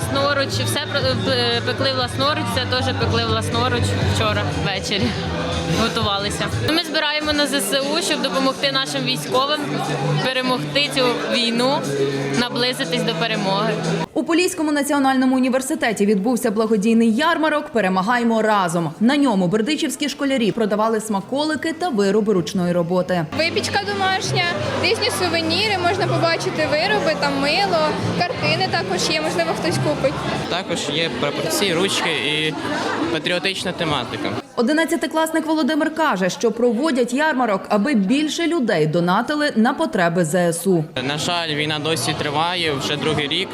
власноруч, все про- е, пекли власноруч, все теж пекли власноруч вчора ввечері. Готувалися. Ми збираємо на ЗСУ, щоб допомогти нашим військовим перемогти цю війну, наблизитись до перемоги. У Поліському національному університеті відбувся благодійний ярмарок Перемагаємо разом. На ньому бердичівські школярі продавали смаколики та вироби ручної роботи. Випічка домашня, різні сувеніри, можна побачити вироби, там мило, картини також є, можливо, хтось купить. Також є прапорці, ручки і патріотична тематика. Одинадцятикласник Володимир каже, що проводять ярмарок, аби більше людей донатили на потреби ЗСУ. На жаль, війна досі триває вже другий рік,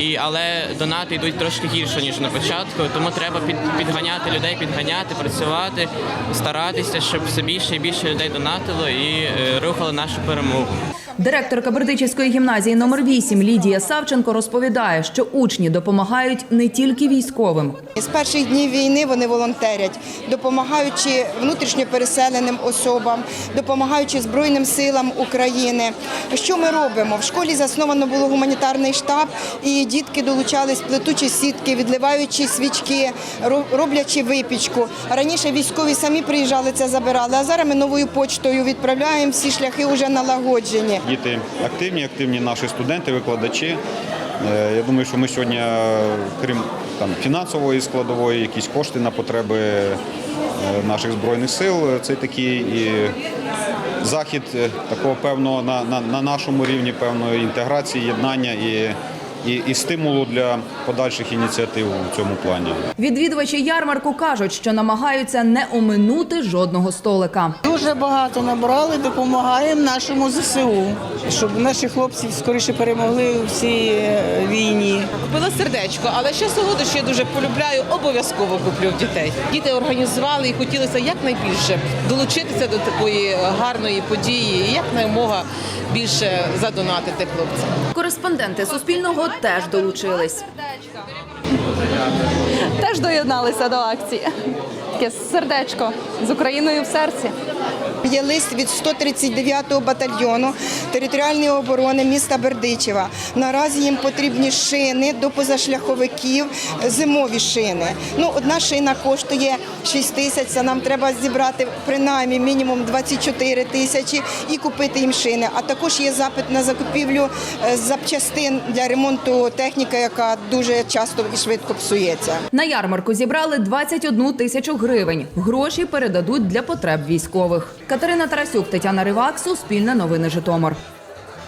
і але донати йдуть трошки гірше ніж на початку. Тому треба під, підганяти людей, підганяти, працювати, старатися, щоб все більше і більше людей донатило і е, рухало нашу перемогу. Директорка Бердичівської гімназії номер 8 Лідія Савченко розповідає, що учні допомагають не тільки військовим. З перших днів війни вони волонтерять, допомагаючи внутрішньо переселеним особам, допомагаючи Збройним силам України. Що ми робимо? В школі засновано було гуманітарний штаб, і дітки долучались, плетучі сітки, відливаючи свічки, ро- роблячи випічку. Раніше військові самі приїжджали це забирали, а зараз ми новою почтою відправляємо всі шляхи вже налагоджені. Діти активні, активні наші студенти, викладачі. Е, Я думаю, що ми сьогодні, е, крім там фінансової складової, якісь кошти на потреби е, наших збройних сил. Це такий і захід такого певного на, на, на нашому рівні певної інтеграції, єднання і, і, і стимулу для подальших ініціатив у цьому плані. Відвідувачі ярмарку кажуть, що намагаються не оминути жодного столика. Дуже багато набрали, допомагаємо нашому ЗСУ, щоб наші хлопці скоріше перемогли у цій е, війні. Купила сердечко, але ще солодощі я дуже полюбляю, обов'язково куплю в дітей. Діти організували і хотілося якнайбільше долучитися до такої гарної події і якнаймога більше задонатити хлопцям. Кореспонденти Суспільного теж долучились. теж доєдналися до акції. Таке сердечко з Україною в серці. Є лист від 139-го батальйону територіальної оборони міста Бердичева. Наразі їм потрібні шини до позашляховиків, зимові шини. Ну, одна шина коштує 6 тисяч, це нам треба зібрати принаймні мінімум 24 тисячі і купити їм шини. А також є запит на закупівлю е, запчастин для ремонту техніки, яка дуже часто і швидко псується. На ярмарку зібрали 21 тисячу гривень. Гроші передадуть для потреб військових. Катерина Тарасюк, Тетяна Ривак, Суспільне новини Житомир.